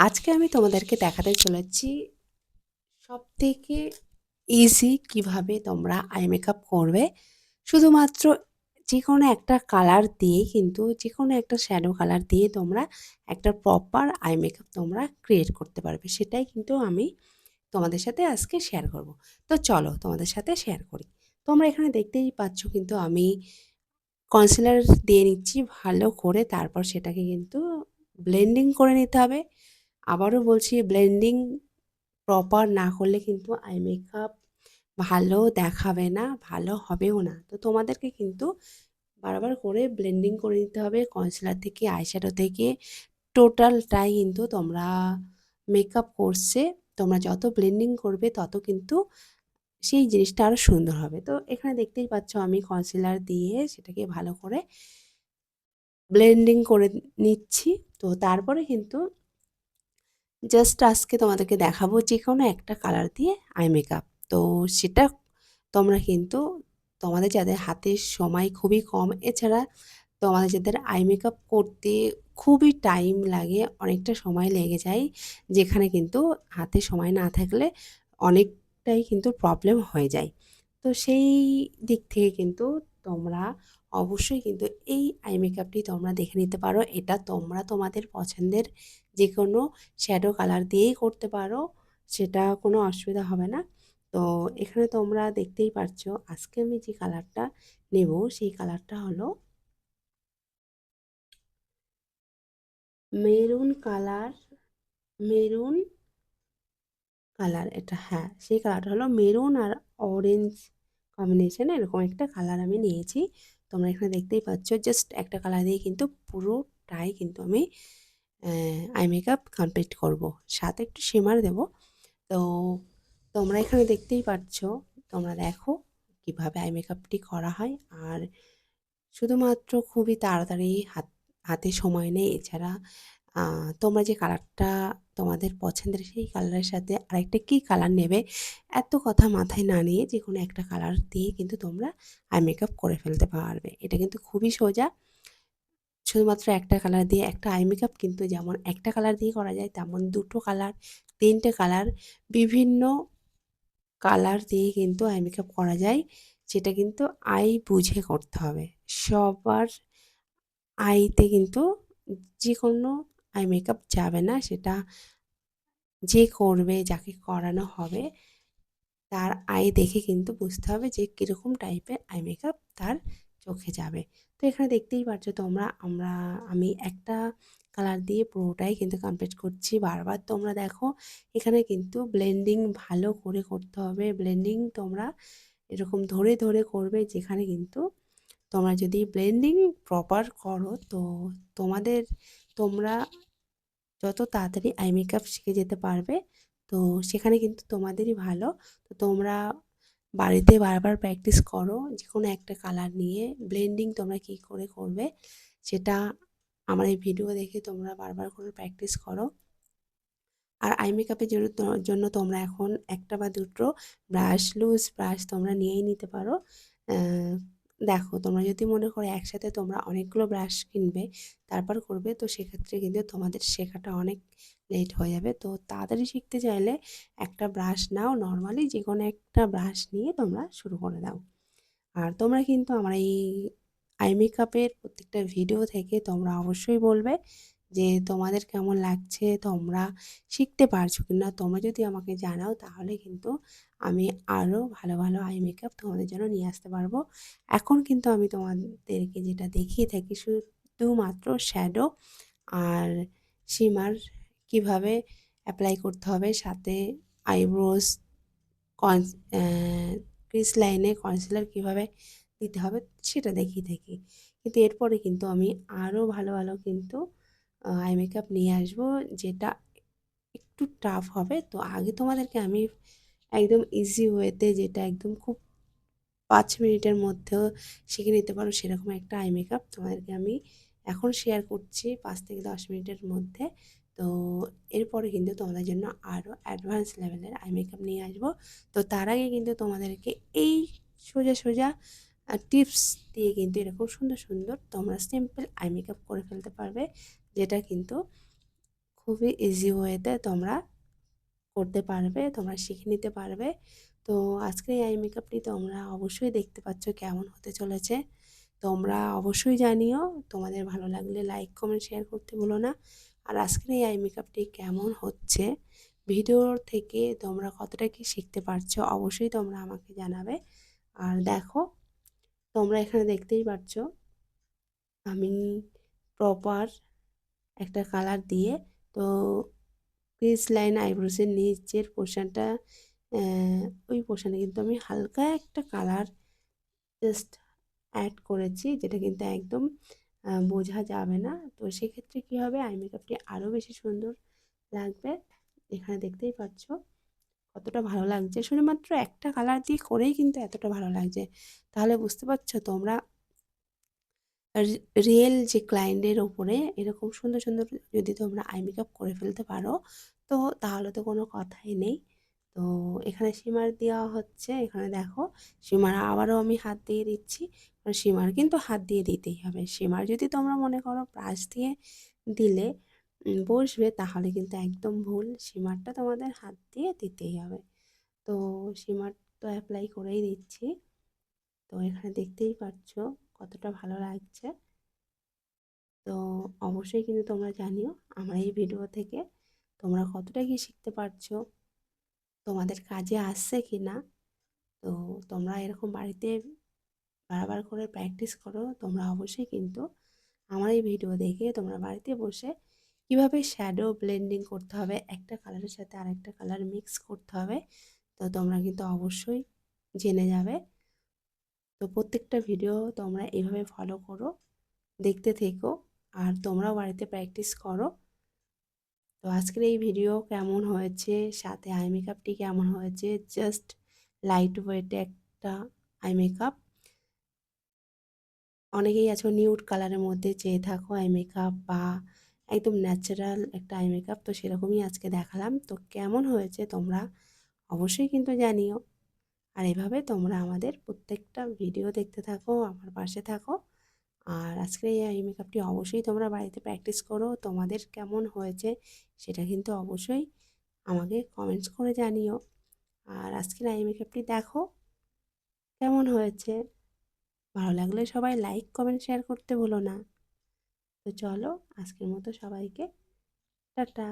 আজকে আমি তোমাদেরকে দেখাতে চলেছি সব থেকে ইজি কীভাবে তোমরা আই মেকআপ করবে। শুধুমাত্র যে কোনো একটা কালার দিয়ে কিন্তু যে কোনো একটা শ্যাডো কালার দিয়ে তোমরা একটা প্রপার আই মেকআপ তোমরা ক্রিয়েট করতে পারবে। সেটাই কিন্তু আমি তোমাদের সাথে আজকে শেয়ার করব। তো চলো তোমাদের সাথে শেয়ার করি। তোমরা এখানে দেখতেই পাচ্ছ কিন্তু আমি কনসিলার দিয়ে নিচ্ছি ভালো করে। তারপর সেটাকে কিন্তু ব্লেন্ডিং করে নিতে হবে। আবারও বলছি ব্লেন্ডিং প্রপার না করলে কিন্তু আই মেকআপ ভালো দেখাবে না, ভালো হবেও না। তো তোমাদেরকে কিন্তু বারবার করে ব্লেন্ডিং করে নিতে হবে কনসিলার থেকে আইশ্যাডো থেকে। টোটালটাই কিন্তু তোমরা মেকআপ কোর্সে তোমরা যত ব্লেন্ডিং করবে, তত কিন্তু সেই জিনিসটা আরও সুন্দর হবে। তো এখানে দেখতেই পাচ্ছ আমি কনসিলার দিয়ে সেটাকে ভালো করে ব্লেন্ডিং করে নিচ্ছি। তো তারপরে কিন্তু জাস্ট আজকে তোমাদেরকে দেখাবো যে কোনো একটা কালার দিয়ে আই মেকআপ তো সেটা তোমরা কিন্তু তোমাদের যাদের হাতে সময় খুবই কম, এছাড়া তোমাদের যাদের আই মেকআপ করতে খুবই টাইম লাগে, অনেকটা সময় লেগে যায়, যেখানে কিন্তু হাতে সময় না থাকলে অনেকটাই কিন্তু প্রবলেম হয়ে যায়। তো সেই দিক থেকে কিন্তু তোমরা অবশ্যই কিন্তু এই আই মেকআপটি তোমরা দেখে নিতে পারো। এটা তোমরা তোমাদের পছন্দের যে কোনো শ্যাডো কালার দিয়েই করতে পারো, সেটা কোনো অসুবিধা হবে না। তো এখানে তোমরা দেখতেই পারছ, আজকে আমি যে কালারটা নেব, সেই কালারটা হলো মেরুন কালার মেরুন কালার এটা হ্যাঁ সেই কালারটা হলো মেরুন আর অরেঞ্জ কম্বিনেশনে এরকম একটা কালার আমি নিয়েছি। তোমরা এখানে দেখতেই পাচ্ছ জাস্ট একটা কালার দিয়ে কিন্তু পুরোটাই কিন্তু আমি আই মেকআপ কমপ্লিট করব। সাথে একটু শিমার দেব। তো তোমরা এখানে দেখতেই পাচ্ছ, তোমরা দেখো কীভাবে আই মেকআপটি করা হয়। আর শুধুমাত্র খুবই তাড়াতাড়ি হাত, হাতে সময় নেই। এছাড়া তোমরা যে কালারটা তোমাদের পছন্দের সেই কালারের সাথে আরেকটা কী কালার নেবে? এত কথা মাথায় না নিয়ে যে কোনো একটা কালার দিয়ে কিন্তু তোমরা আই মেকআপ করে ফেলতে পারবে। এটা কিন্তু খুবই সোজা। শুধুমাত্র একটা কালার দিয়ে একটা আই মেকআপ কিন্তু যেমন একটা কালার দিয়ে করা যায়, তেমন দুটো কালার তিনটে কালার বিভিন্ন কালার দিয়ে কিন্তু আই মেকআপ করা যায় সেটা কিন্তু আই বুঝে করতে হবে। সবার আইতে কিন্তু যে কোনো আই মেকআপ যাবে না, সেটা যে করবে, যাকে করানো হবে, তার আই দেখে কিন্তু বুঝতে হবে যে কীরকম টাইপের আই মেকআপ তার চোখে যাবে। তো এখানে দেখতেই পাচ্ছ তোমরা, আমরা, আমি একটা কালার দিয়ে পুরোটাই কিন্তু কমপ্লিট করছি বারবার। তোমরা দেখো, এখানে কিন্তু ব্লেন্ডিং ভালো করে করতে হবে। ব্লেন্ডিং তোমরা এরকম ধরে ধরে করবে, যেখানে কিন্তু তোমরা যদি ব্লেন্ডিং প্রপার করো, তো তোমাদের, তোমরা যত তাড়াতাড়ি আই মেকআপ শিখে যেতে পারবে, তো সেখানে কিন্তু তোমাদেরই ভালো। তো তোমরা বাড়িতে বারবার প্র্যাকটিস করো যে কোনো একটা কালার নিয়ে ব্লেন্ডিং তোমরা কী করে করবে, সেটা আমার এই ভিডিও দেখে তোমরা বারবার করে প্র্যাকটিস করো। আর আই মেকআপের জন্য জন্য তোমরা এখন একটা বা দুটো ব্রাশ লুজ ব্রাশ তোমরা নিয়েই নিতে পারো। দেখো তোমরা যদি মনে করো একসাথে তোমরা অনেকগুলো ব্রাশ কিনবে, তারপর করবে, তো সেক্ষেত্রে কিন্তু তোমাদের শেখাটা অনেক লেট হয়ে যাবে। তো তাড়াতাড়ি শিখতে চাইলে একটা ব্রাশ নাও নর্মালি যে কোনো একটা ব্রাশ নিয়ে তোমরা শুরু করে দাও। আর তোমরা কিন্তু আমার এই আই মেকআপের প্রত্যেকটা ভিডিও থেকে তোমরা অবশ্যই বলবে যে তোমাদের কেমন লাগছে, তোমরা শিখতে পারছ কি না তোমরা যদি আমাকে জানাও তাহলে কিন্তু আমি আরও ভালো ভালো আই মেকআপ তোমাদের জন্য নিয়ে আসতে পারব। এখন কিন্তু আমি তোমাদেরকে যেটা দেখিয়ে থাকি শুধুমাত্র শ্যাডো আর শিমার কীভাবে অ্যাপ্লাই করতে হবে সাথে আইব্রোজ কন ক্রিস লাইনে কনসিলার কীভাবে দিতে হবে সেটা দেখিয়ে থাকি। কিন্তু এরপরে কিন্তু আমি আরও ভালো ভালো কিন্তু আই মেকআপ নিয়ে আসব। যেটা একটু টাফ হবে। তো আগে তোমাদেরকে আমি একদম ইজি ওয়েতে যেটা একদম খুব পাঁচ মিনিটের মধ্যেও শিখে নিতে পারো সেরকম একটা আই মেকআপ তোমাদেরকে আমি এখন শেয়ার করছি পাঁচ থেকে দশ মিনিটের মধ্যে। তো এরপরে কিন্তু তোমাদের জন্য আরও অ্যাডভান্স লেভেলের আই মেকআপ নিয়ে আসব। তো তার আগে কিন্তু তোমাদেরকে এই সোজা সোজা টিপস দিয়ে কিন্তু এরকম সুন্দর সুন্দর তোমরা সিম্পল আই মেকআপ করে ফেলতে পারবে। যেটা কিন্তু খুবই ইজি ওয়েতে তোমরা করতে পারবে, তোমরা শিখে নিতে পারবে। তো আজকের এই আই মেকআপটি তোমরা অবশ্যই দেখতে পাচ্ছ কেমন হতে চলেছে। তোমরা অবশ্যই জানিও, তোমাদের ভালো লাগলে লাইক কমেন্ট শেয়ার করতে ভুলো না। আর আজকের এই আই মেকআপটি কেমন হচ্ছে ভিডিওর থেকে তোমরা কতটা কি শিখতে পারছ অবশ্যই তোমরা আমাকে জানাবে। আর দেখো, তোমরা এখানে দেখতেই পাচ্ছ আমি প্রপার একটা কালার দিয়ে। তো ক্রিস লাইন আইব্রোসের নিচের পোর্শনটা ওই পোর্শনে কিন্তু আমি হালকা একটা কালার জাস্ট অ্যাড করেছি, যেটা কিন্তু একদম বোঝা যাবে না। তো সেক্ষেত্রে কী হবে? আই মেকআপটি আরও বেশি সুন্দর লাগবে। এখানে দেখতেই পাচ্ছ কতটা ভালো লাগছে। শুধুমাত্র একটা কালার দিয়ে করেই কিন্তু এতটা ভালো লাগছে। তাহলে বুঝতে পারছ তোমরা রিয়েল যে ক্লায়েন্টের ওপরে এরকম সুন্দর সুন্দর যদি তোমরা আই মেকআপ করে ফেলতে পারো, তো তাহলে তো কোনো কথাই নেই। তো এখানে সিমার দেওয়া হচ্ছে, এখানে দেখো সিমার আবারও আমি হাত দিয়ে দিচ্ছি। সিমার কিন্তু হাত দিয়ে দিতেই হবে। সিমার যদি তোমরা মনে করো ব্রাশ দিয়ে দিলে বসবে, তাহলে কিন্তু একদম ভুল। সিমারটা তোমাদের হাত দিয়ে দিতেই হবে। তো সিমার তো অ্যাপ্লাই করেই দিচ্ছি। তো এখানে দেখতেই পাচ্ছ কতটা ভালো লাগছে। তো অবশ্যই কিন্তু তোমরা জানিও আমার এই ভিডিও থেকে তোমরা কতটা কি শিখতে পারছ, তোমাদের কাজে আসছে কি না তো তোমরা এরকম বাড়িতে বারবার করে প্র্যাকটিস করো, তোমরা অবশ্যই কিন্তু আমার এই ভিডিও দেখে তোমরা বাড়িতে বসে কীভাবে শ্যাডো ব্লেন্ডিং করতে হবে, একটা কালারের সাথে আরেকটা কালার মিক্স করতে হবে। তো তোমরা কিন্তু অবশ্যই জেনে যাবে। তো প্রত্যেকটা ভিডিও তোমরা এভাবে ফলো করো, দেখতে থেকো আর তোমরাও বাড়িতে প্র্যাকটিস করো। তো আজকের এই ভিডিও কেমন হয়েছে, সাথে আই মেকআপটি কেমন হয়েছে জাস্ট লাইট ওয়েটে একটা আই মেকআপ অনেকেই আছো নিউড কালারের মধ্যে চেয়ে থাকো আই মেকআপ বা একদম ন্যাচারাল একটা আই মেকআপ তো সেরকমই আজকে দেখালাম। তো কেমন হয়েছে তোমরা অবশ্যই কিন্তু জানিও। আর এভাবে তোমরা আমাদের প্রত্যেকটা ভিডিও দেখতে থাকো, আমার পাশে থাকো। আর আজকের এই মেকআপটি অবশ্যই তোমরা বাড়িতে প্র্যাকটিস করো, তোমাদের কেমন হয়েছে সেটা কিন্তু অবশ্যই আমাকে কমেন্টস করে জানিও। আর আজকের আই মেকআপটি দেখো, কেমন হয়েছে? ভালো লাগলে সবাই লাইক কমেন্ট শেয়ার করতে ভুলো না। তো চলো, আজকের মতো সবাইকে টাটা।